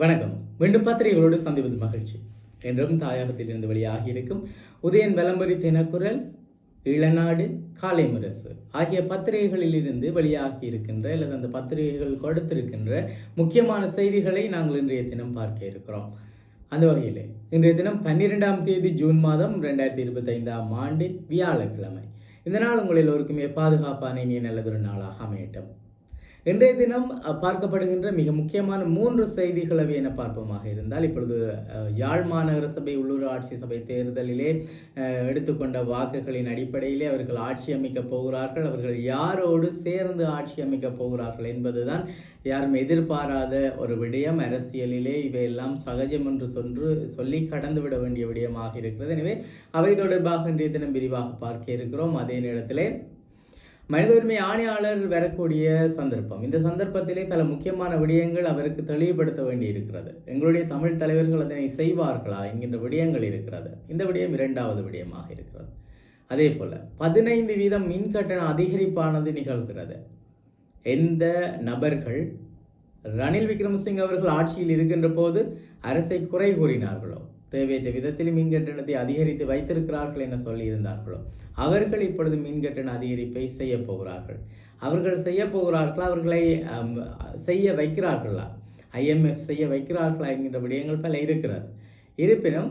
வணக்கம். மீண்டும் பத்திரிகைகளோடு சந்திப்பது மகிழ்ச்சி. என்றும் தாயகத்திலிருந்து வெளியாகி இருக்கும் உதயன் விளம்பரி தினக்குரல் இளநாடு காலை முரசு ஆகிய பத்திரிகைகளிலிருந்து வெளியாகி இருக்கின்ற அல்லது அந்த பத்திரிகைகள் கொடுத்திருக்கின்ற முக்கியமான செய்திகளை நாங்கள் இன்றைய தினம் பார்க்க இருக்கிறோம். அந்த வகையில் இன்றைய தினம் பன்னிரெண்டாம் தேதி ஜூன் மாதம் ரெண்டாயிரத்தி இருபத்தைந்தாம் ஆண்டு வியாழக்கிழமை. இந்த நாள் உங்கள் எல்லோருக்குமே பாதுகாப்பான இனிய நல்லதொரு நாளாக அமையட்டும். இன்றைய தினம் பார்க்கப்படுகின்ற மிக முக்கியமான மூன்று செய்திகளவை என பார்ப்போமாக இருந்தால் இப்பொழுது யாழ் மாநகர சபை உள்ளூராட்சி சபை தேர்தலிலே எடுத்துக்கொண்ட வாக்குகளின் அடிப்படையிலே அவர்கள் ஆட்சி அமைக்கப் போகிறார்கள். அவர்கள் யாரோடு சேர்ந்து ஆட்சி அமைக்கப் போகிறார்கள் என்பதுதான் யாரும் எதிர்பாராத ஒரு விடயம். அரசியலிலே இவையெல்லாம் சகஜம் என்று சொன்று சொல்லி கடந்து விட வேண்டிய விடயமாக இருக்கிறது. எனவே அவை தொடர்பாக இன்றைய தினம் விரிவாக பார்க்க இருக்கிறோம். அதே நேரத்திலே மனித உரிமை ஆணையாளர் வரக்கூடிய சந்தர்ப்பம். இந்த சந்தர்ப்பத்திலே பல முக்கியமான விடயங்கள் அவருக்கு தெளிவுபடுத்த வேண்டி இருக்கிறது எங்களுடைய தமிழ் தலைவர்கள் அதனை செய்வார்களா என்கின்ற விடயங்கள் இருக்கிறது. இந்த விடயம் இரண்டாவது விடயமாக இருக்கிறது. அதே போல் பதினைந்து வீதம் மின் கட்டண அதிகரிப்பானது நிகழ்கிறது. எந்த நபர்கள் ரணில் விக்ரமசிங் அவர்கள் ஆட்சியில் இருக்கின்ற போது அரசை குறை கூறினார்களோ தேவையற்ற விதத்தில் மின் கட்டணத்தை அதிகரித்து வைத்திருக்கிறார்கள் என சொல்லியிருந்தார்களோ அவர்கள் இப்பொழுது மின் கட்டண அதிகரிப்பை செய்ய போகிறார்கள். அவர்கள் செய்ய போகிறார்களா? அவர்களை செய்ய வைக்கிறார்களா? ஐஎம்எஃப் செய்ய வைக்கிறார்களா என்கின்ற விடயங்கள் பல இருக்கிறது. இருப்பினும்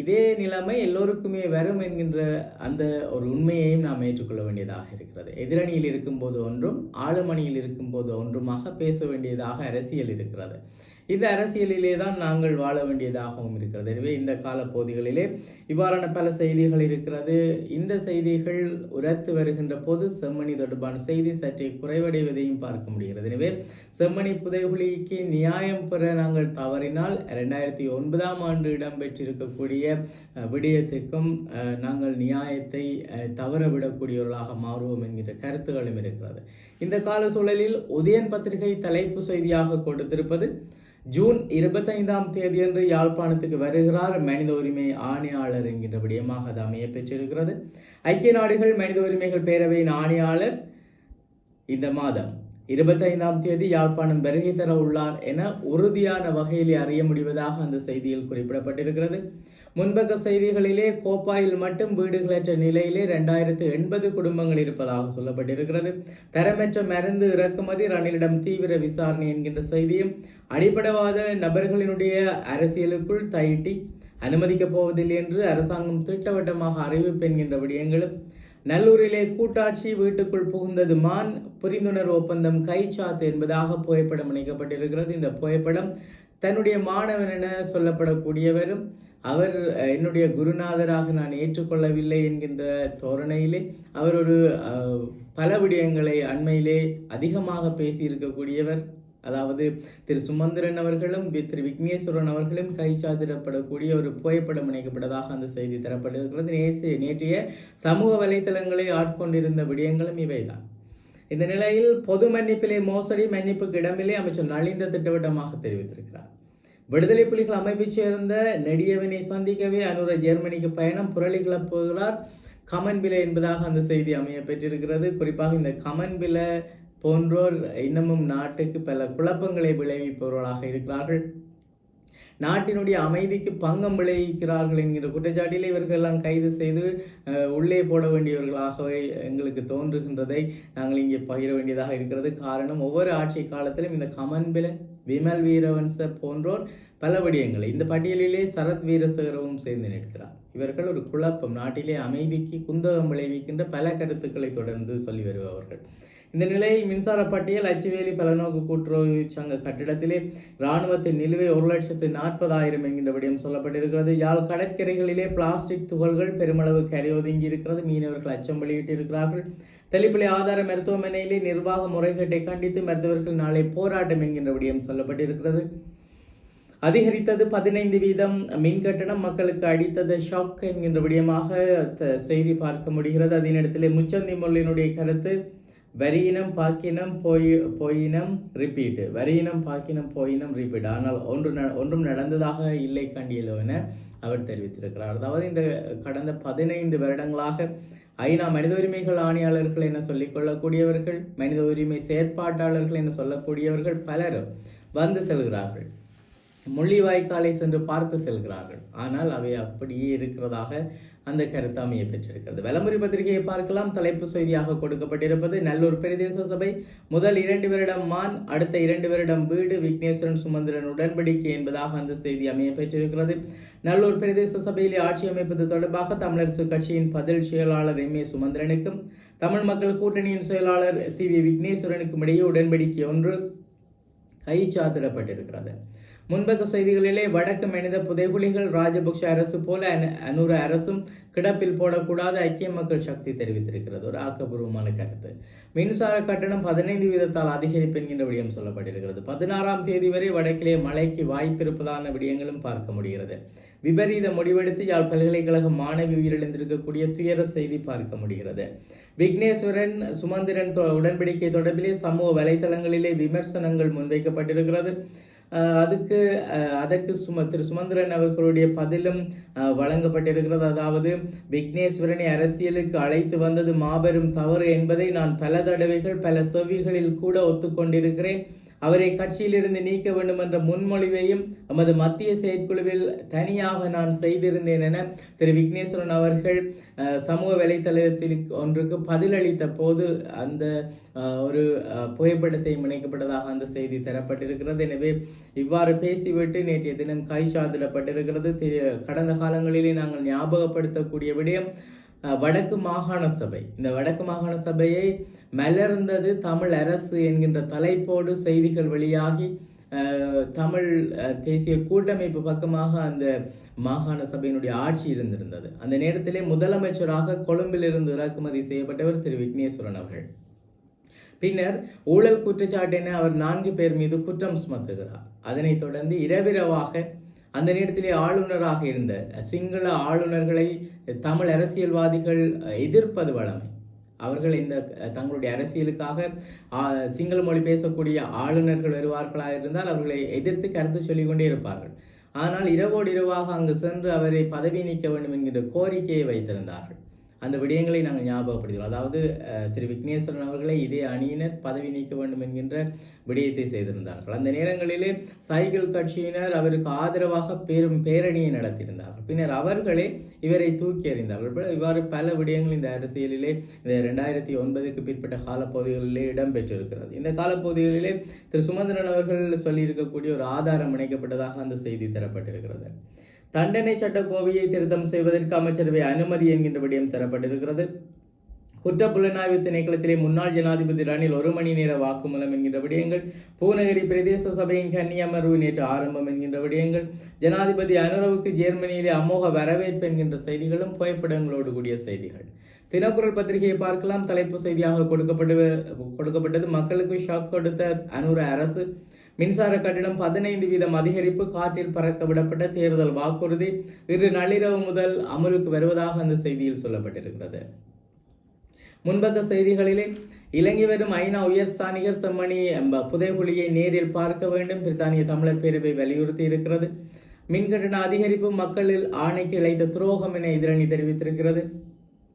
இதே நிலைமை எல்லோருக்குமே வரும் என்கின்ற அந்த ஒரு உண்மையையும் நாம் ஏற்றுக்கொள்ள வேண்டியதாக இருக்கிறது. எதிரணியில் இருக்கும்போது ஒன்றும் ஆளுமணியில் இருக்கும்போது ஒன்றுமாக பேச வேண்டியதாக அரசியல் இருக்கிறது. இந்த அரசியலிலே தான் நாங்கள் வாழ வேண்டியதாகவும் இருக்கிறது. எனவே இந்த காலப்பகுதிகளிலே இவ்வாறான பல செய்திகள் இருக்கிறது. இந்த செய்திகள் உரத்து வருகின்ற போது செம்மணி தொடர்பான செய்தி சற்றே குறைவடைவதையும் பார்க்க முடிகிறது. எனவே செம்மணி புதைகுழிக்கு நியாயம் பெற நாங்கள் தவறினால் ரெண்டாயிரத்தி ஒன்பதாம் ஆண்டு இடம்பெற்றிருக்கக்கூடிய விடயத்துக்கும் நாங்கள் நியாயத்தை தவறவிடக்கூடியவர்களாக தவற விடக்கூடியவர்களாக மாறுவோம் என்கிற கருத்துகளும் இருக்கிறது. இந்த கால சூழலில் உதயன் பத்திரிகை தலைப்பு செய்தியாக கொடுத்திருப்பது ஜூன் இருபத்தைந்தாம் தேதியன்று யாழ்ப்பாணத்துக்கு வருகிறார் மனித உரிமை ஆணையாளர் என்கின்ற விடயமாக அது அமைய பெற்றிருக்கிறது. ஐக்கிய நாடுகள் மனித உரிமைகள் பேரவையின் ஆணையாளர் இந்த மாதம் இருபத்தைந்தாம் தேதி யாழ்ப்பாணம் வருகை தர உள்ளார் என உறுதியான வகையிலே அறிய முடிவதாக அந்த செய்தியில் குறிப்பிடப்பட்டிருக்கிறது. முன்பக்க செய்திகளிலே கோப்பாயில் மட்டும் வீடுகளற்ற நிலையிலே ரெண்டாயிரத்து எண்பது குடும்பங்கள் இருப்பதாக சொல்லப்பட்டிருக்கிறது. தரமற்ற மருந்து இறக்குமதி ரணிலிடம் தீவிர விசாரணை என்கின்ற செய்தியும் அடிப்படைவாத நபர்களினுடைய அரசியலுக்குள் தைட்டி அனுமதிக்கப் போவதில்லை என்று அரசாங்கம் திட்டவட்டமாக அறிவிப்பு என்கின்ற விடயங்களும் நல்லூரிலே கூட்டாட்சி வீட்டுக்குள் புகுந்தது மான். புரிந்துணர்வு ஒப்பந்தம் கைச்சாத்து என்பதாக புகைப்படம் இணைக்கப்பட்டிருக்கிறது இந்த புகைப்படம் தன்னுடைய மாணவன் என சொல்லப்படக்கூடியவரும் அவர் என்னுடைய குருநாதராக நான் ஏற்றுக்கொள்ளவில்லை என்கின்ற தோரணையிலே அவர் ஒரு பல விடயங்களை அண்மையிலே அதிகமாக பேசியிருக்கக்கூடியவர். அதாவது திரு சுமந்திரன் அவர்களும் திரு விக்னேஸ்வரன் அவர்களும் கைச்சாதிடப்படக்கூடிய ஒரு புகைப்படம் இணைக்கப்பட்டதாக அந்த செய்தி தரப்பட்டிருக்கிறது. நேற்று நேற்றைய சமூக வலைத்தளங்களை ஆட்கொண்டிருந்த விடயங்களும் இவைதான். இந்த நிலையில் பொது மன்னிப்பிலே மோசடி மன்னிப்புக்கு இடமில்லை அமைச்சர் நலிந்த திட்டவட்டமாக தெரிவித்திருக்கிறார். விடுதலை புலிகள் அமைப்பைச் சேர்ந்த நெடியவனை சந்திக்கவே அனுர ஜெர்மனிக்கு பயணம் புரளி கிளப்புகிறார். கமன்பில என்பதாக அந்த செய்தி அமைய பெற்றிருக்கிறது. குறிப்பாக இந்த கமன்பில போன்றோர் இன்னமும் நாட்டுக்கு பல குழப்பங்களை விளைவிப்பவர்களாக இருக்கிறார்கள். நாட்டினுடைய அமைதிக்கு பங்கம் விளைவிக்கிறார்கள் என்கிற குற்றச்சாட்டில் இவர்கள் எல்லாம் கைது செய்து உள்ளே போட வேண்டியவர்களாகவே எங்களுக்கு தோன்றுகின்றதை நாங்கள் இங்கே பகிர வேண்டியதாக இருக்கிறது. காரணம் ஒவ்வொரு ஆட்சி காலத்திலும் இந்த கமன்பிலன் விமல் வீரவன்ச போன்றோர் பல விடயங்களை இந்த பட்டியலிலே சரத் வீரசேகரவும் சேர்ந்து நிற்கிறார். இவர்கள் ஒரு குழப்பம் நாட்டிலே அமைதிக்கு குந்தகம் விளைவிக்கின்ற பல கருத்துக்களை தொடர்ந்து சொல்லி வருபவர்கள். இந்த நிலையில் மின்சார பட்டியல் அச்சுவேலி பலநோக்கு கூட்டுறவு சங்க கட்டிடத்திலே இராணுவத்தின் நிலுவை ஒரு லட்சத்து நாற்பதாயிரம் என்கின்ற விடயம் சொல்லப்பட்டிருக்கிறது. யாழ் கடற்கரைகளிலே பிளாஸ்டிக் துகள்கள் பெருமளவு கரையொதுங்கி இருக்கிறது. மீனவர்கள் அச்சம் வெளியிட்டிருக்கிறார்கள். தெளிப்பிலை ஆதார மருத்துவமனையிலே நிர்வாக முறைகேட்டை கண்டித்து மருத்துவர்கள் நாளை போராட்டம் என்கின்ற விடயம் சொல்லப்பட்டிருக்கிறது. அதிகரித்தது பதினைந்து வீதம். மின் கட்டணம் மக்களுக்கு அடித்தது ஷாக் என்கின்ற விடயமாக த- செய்தி பார்க்க முடிகிறது. அதே நேரத்தில் முச்சந்தி மொழியினுடைய கருத்து வரியினம் பாக்கினம் போய் போயினம் ரிப்பீட்டு வரியினம் பாக்கினம் போயினம் ரிப்பீட் ஆனால் ஒன்று ந- ஒன்றும் நடந்ததாக இல்லை கண்டியலோ என அவர் தெரிவித்திருக்கிறார். அதாவது இந்த கடந்த பதினைந்து வருடங்களாக ஐநா மனித உரிமைகள் ஆணையாளர்கள் என சொல்லிக் கொள்ளக்கூடியவர்கள் மனித உரிமை செயற்பாட்டாளர்கள் என சொல்லக்கூடியவர்கள் பலரும் வந்து செல்கிறார்கள். முள்ளிவாய்க்காலை சென்று பார்த்து செல்கிறார்கள். ஆனால் அவை அப்படியே இருக்கிறதாக அந்த கருத்தாமையை பெற்றிருக்கிறது வலமுறை பத்திரிகையை பார்க்கலாம். தலைப்பு செய்தியாக கொடுக்கப்பட்டிருப்பது நல்லூர் பிரதேச சபை. முதல் இரண்டு வருடம் மான் அடுத்த இரண்டு வருடம் வீடு. விக்னேஸ்வரன் சுமந்திரன் உடன்படிக்கை என்பதாக அந்த செய்தி அமைய பெற்றிருக்கிறது. நல்லூர் பிரதேச சபையிலே ஆட்சி அமைப்பது தொடர்பாக தமிழரசு கட்சியின் பதில் செயலாளர் எம். ஏ. சுமந்திரனுக்கும் தமிழ் மக்கள் கூட்டணியின் செயலாளர் சி. வி. விக்னேஸ்வரனுக்கும் இடையே உடன்படிக்கை ஒன்று கைச்சாத்திடப்பட்டிருக்கிறது. முன்பக்க செய்திகளிலே வடக்கு மனித புதைகுலிகள் ராஜபக்ஷ அரசு போல அனு- அனுர அரசும் கிடப்பில் போடக்கூடாது ஐக்கிய மக்கள் சக்தி தெரிவித்திருக்கிறது. ஒரு ஆக்கப்பூர்வமான கருத்து. மின்சார கட்டணம் பதினைந்து வீதத்தால் அதிகரிப்பு என்கின்ற விடயம் சொல்லப்பட்டிருக்கிறது. பதினாறாம் தேதி வரை வடக்கிலே மழைக்கு வாய்ப்பிருப்பதான விடயங்களும் பார்க்க முடிகிறது. விபரீத முடிவெடுத்து யாழ் பல்கலைக்கழக மாணவி உயிரிழந்திருக்கக்கூடிய துயர செய்தி பார்க்க முடிகிறது. விக்னேஸ்வரன் சுமந்திரன் தொ- உடன்படிக்கை தொடர்பிலே சமூக வலைதளங்களிலே விமர்சனங்கள் முன்வைக்கப்பட்டிருக்கிறது. அதுக்கு அதற்கு சும திரு சுமந்திரன் அவர்களுடைய பதிலும் வழங்கப்பட்டிருக்கிறது. அதாவது விக்னேஸ்வரனை அரசியலுக்கு அழைத்து வந்தது மாபெரும் தவறு என்பதை நான் பல தடவைகள் பல செவிகளில் கூட ஒத்துக்கொண்டிருக்கிறேன். அவரை கட்சியிலிருந்து நீக்க வேண்டும் என்ற முன்மொழிவையும் நமது மத்திய செயற்குழுவில் தனியாக நான் செய்திருந்தேன் என திரு விக்னேஸ்வரன் அவர்கள் அஹ், சமூக வலைத்தளத்தில் ஒன்றுக்கு பதிலளித்த போது அந்த அஹ், ஒரு அஹ், புகைப்படத்தை இணைக்கப்பட்டதாக அந்த செய்தி தரப்பட்டிருக்கிறது. எனவே இவ்வாறு பேசிவிட்டு நேற்றைய தினம் கைச்சாத்திடப்பட்டிருக்கிறது. கடந்த காலங்களிலே நாங்கள் ஞாபகப்படுத்தக்கூடிய விடயம் வடக்கு மாகாண சபை. இந்த வடக்கு மாகாண சபையை மலர்ந்தது தமிழ் அரசு என்கின்ற தலைப்போடு செய்திகள் வெளியாகி தமிழ் தேசிய கூட்டமைப்பு பக்கமாக அந்த மாகாண சபையினுடைய ஆட்சி இருந்திருந்தது. அந்த நேரத்திலே முதலமைச்சராக கொழும்பிலிருந்து இறக்குமதி செய்யப்பட்டவர் திரு விக்னேஸ்வரன் அவர்கள். பின்னர் ஊழல் குற்றச்சாட்டு என அவர் நான்கு பேர் மீது குற்றம் சுமத்துகிறார். அதனைத் தொடர்ந்து இரவிரவாக அந்த நேரத்திலே ஆளுநராக இருந்த சிங்கள ஆளுநர்களை தமிழ் அரசியல்வாதிகள் எதிர்ப்பது வழமை. அவர்கள் இந்த தங்களுடைய அரசியலுக்காக சிங்கள மொழி பேசக்கூடிய ஆளுநர்கள் வருவார்களாக இருந்தால் அவர்களை எதிர்த்து கருத்து சொல்லிக் கொண்டே இருப்பார்கள். ஆனால் இரவோடு இரவாக அங்கு சென்று அவரை பதவி நீக்க வேண்டும் என்கின்ற கோரிக்கையை வைத்திருந்தார்கள். அந்த விடயங்களை நாங்கள் ஞாபகப்படுத்துகிறோம். அதாவது திரு விக்னேஸ்வரன் அவர்களை இதே அணியினர் பதவி நீக்க வேண்டும் என்கின்ற விடயத்தை செய்திருந்தார்கள். அந்த நேரங்களிலே சைக்கிள் கட்சியினர் அவருக்கு ஆதரவாக பேரும் பேரணியை நடத்தியிருந்தார்கள். பின்னர் அவர்களே இவரை தூக்கி எறிந்தார்கள். இவ்வாறு பல விடயங்கள் இந்த அரசியலிலே இந்த ரெண்டாயிரத்தி ஒன்பதுக்கு பிற்பட்ட காலப்பகுதிகளிலே இடம்பெற்றிருக்கிறது. இந்த காலப்பகுதிகளிலே திரு சுமந்திரன் அவர்கள் சொல்லியிருக்கக்கூடிய ஒரு ஆதாரம் இணைக்கப்பட்டதாக அந்த செய்தி தரப்பட்டிருக்கிறது. தண்டனை சட்ட கோவையை திருத்தம் செய்வதற்கு அமைச்சரவை அனுமதி என்கின்ற விடயம் தரப்பட்டிருக்கிறது. குற்ற புலனாய்வு திணைக்களத்திலே முன்னாள் ஜனாதிபதி ரணில் ஒரு மணி நேர வாக்குமூலம் என்கின்ற விடயங்கள் பூநகரி பிரதேச சபையின் கன்னி அமர்வு நேற்று ஆரம்பம் என்கின்ற விடயங்கள் ஜனாதிபதி அனுரவுக்கு ஜெர்மனியிலே அமோக வரவேற்பு என்கின்ற செய்திகளும் புகைப்படங்களோடு கூடிய செய்திகள். தினக்குரல் பத்திரிகையை பார்க்கலாம். தலைப்பு செய்தியாக கொடுக்கப்பட்டு கொடுக்கப்பட்டது மக்களுக்கு ஷாக் கொடுத்த அனுர அரசு. மின்சார கட்டணம் பதினைந்து வீதம் அதிகரிப்பு காற்றில் பறக்க விடப்பட்ட தேர்தல் வாக்குறுதி இன்று நள்ளிரவு முதல் அமலுக்கு வருவதாக அந்த செய்தியில் சொல்லப்பட்டிருக்கிறது. முன்பக்க செய்திகளிலே இலங்கை வரும் ஐநா உயர்ஸ்தானிகர் செம்மணி எம்ப புதைகுழியை நேரில் பார்க்க வேண்டும் பிரித்தானிய தமிழர் பேரவை வலியுறுத்தி இருக்கிறது. மின்கட்டண அதிகரிப்பு மக்களில் ஆணைக்கு இழைத்த துரோகம் என எதிரணி தெரிவித்திருக்கிறது.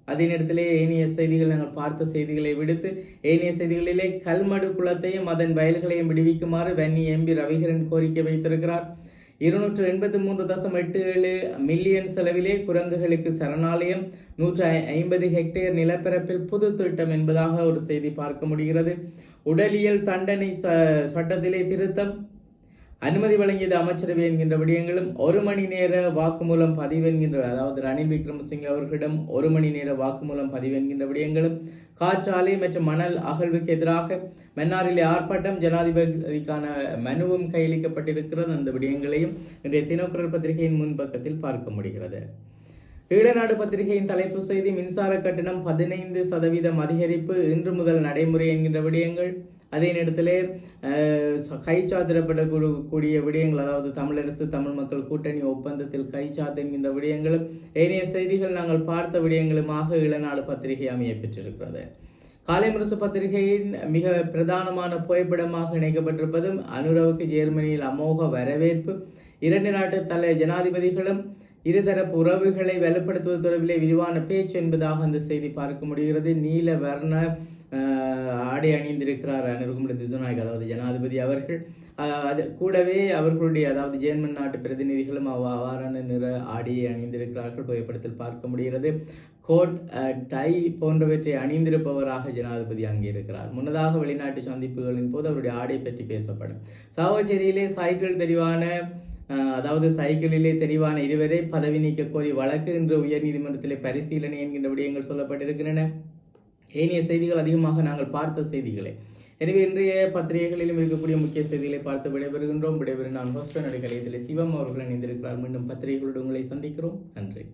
அதே நேரத்திலே ஏனைய செய்திகள் நாங்கள் பார்த்த செய்திகளை விடுத்து ஏனைய செய்திகளிலே கல்மடு குளத்தையும் அதன் வயல்களையும் விடுவிக்குமாறு வன்னி எம்பி ரவிகரன் கோரிக்கை வைத்திருக்கிறார். இருநூற்று எண்பத்தி மூன்று தசம் எட்டு ஏழு மில்லியன் செலவிலே குரங்குகளுக்கு சரணாலயம் நூற்று ஐ- ஐம்பது ஹெக்டேர் நிலப்பரப்பில் புது திட்டம் என்பதாக ஒரு செய்தி பார்க்க முடிகிறது. உடலியல் தண்டனை ச- சட்டத்திலே திருத்தம் அனுமதி வழங்கியது அமைச்சரவை என்கின்ற விடயங்களும் ஒரு மணி நேர வாக்குமூலம் பதிவு என்கின்ற அதாவது ரணில் விக்ரமசிங்கே அவர்களிடம் ஒரு மணி நேர வாக்குமூலம் பதிவு என்கின்ற விடயங்களும் காற்றாலை மற்றும் மணல் அகழ்வுக்கு எதிராக மன்னாரிலே ஆர்ப்பாட்டம் ஜனாதிபதிக்கான மனுவும் கையளிக்கப்பட்டிருக்கிறது. அந்த விடயங்களையும் இன்றைய தினக்குரல் பத்திரிகையின் முன்பக்கத்தில் பார்க்க முடிகிறது. ஈழநாடு பத்திரிகையின் தலைப்பு செய்தி மின்சார கட்டணம் பதினைந்து சதவீதம் அதிகரிப்பு இன்று முதல் நடைமுறை என்கின்ற விடயங்கள். அதே நேரத்தில் அஹ், கைச்சாத்திடப்படக்கூடிய விடயங்கள் அதாவது தமிழரசு தமிழ் மக்கள் கூட்டணி ஒப்பந்தத்தில் கைச்சாத்து என்கின்ற விடயங்களும் ஏனைய செய்திகள் நாங்கள் பார்த்த விடயங்களுமாக இளநாடு பத்திரிகை அமைய பெற்றிருக்கிறது. காலைமுரசு பத்திரிகையின் மிக பிரதானமான புகைப்படமாக இணைக்கப்பட்டிருப்பதும் அனுரவுக்கு ஜெர்மனியில் அமோக வரவேற்பு இரண்டு நாட்டு தலை ஜனாதிபதிகளும் இருதரப்பு உறவுகளை வலுப்படுத்துவது தொடர்பிலே விரிவான பேச்சு என்பதாக அந்த செய்தி பார்க்க முடிகிறது. நீல வர்ண ஆடை அணிந்திருக்கிறார் அனுருகுமுடி திசுநாயக் அதாவது ஜனாதிபதி அவர்கள். அது கூடவே அவர்களுடைய அதாவது ஜேர்மன் நாட்டு பிரதிநிதிகளும் அவ்வாறான நிற ஆடையை அணிந்திருக்கிறார்கள். புகைப்படத்தில் பார்க்க முடிகிறது. கோட் டை போன்றவற்றை அணிந்திருப்பவராக ஜனாதிபதி அங்கே இருக்கிறார். முன்னதாக வெளிநாட்டு சந்திப்புகளின் போது அவருடைய ஆடை பற்றி பேசப்படும். சாவச்சேரியிலே சைக்கிள் தெரிவான அதாவது சைக்கிளிலே தெரிவான இருவரை பதவி நீக்க கோரி வழக்கு இன்று உயர்நீதிமன்றத்திலே பரிசீலனை என்கின்ற விடயங்கள் சொல்லப்பட்டிருக்கின்றன. ஏனைய செய்திகள் அதிகமாக நாங்கள் பார்த்த செய்திகளே. எனவே இன்றைய பத்திரிகைகளிலும் இருக்கக்கூடிய முக்கிய செய்திகளை பார்த்து விடைபெறுகின்றோம். விடைபெறும் நான் ஹோஸ்டன் நடுக்கலையத்தில் சிவம் அவர்கள் இணைந்திருக்கிறார். மீண்டும் பத்திரிகைகளோடு உங்களை சந்திக்கிறோம். நன்றி.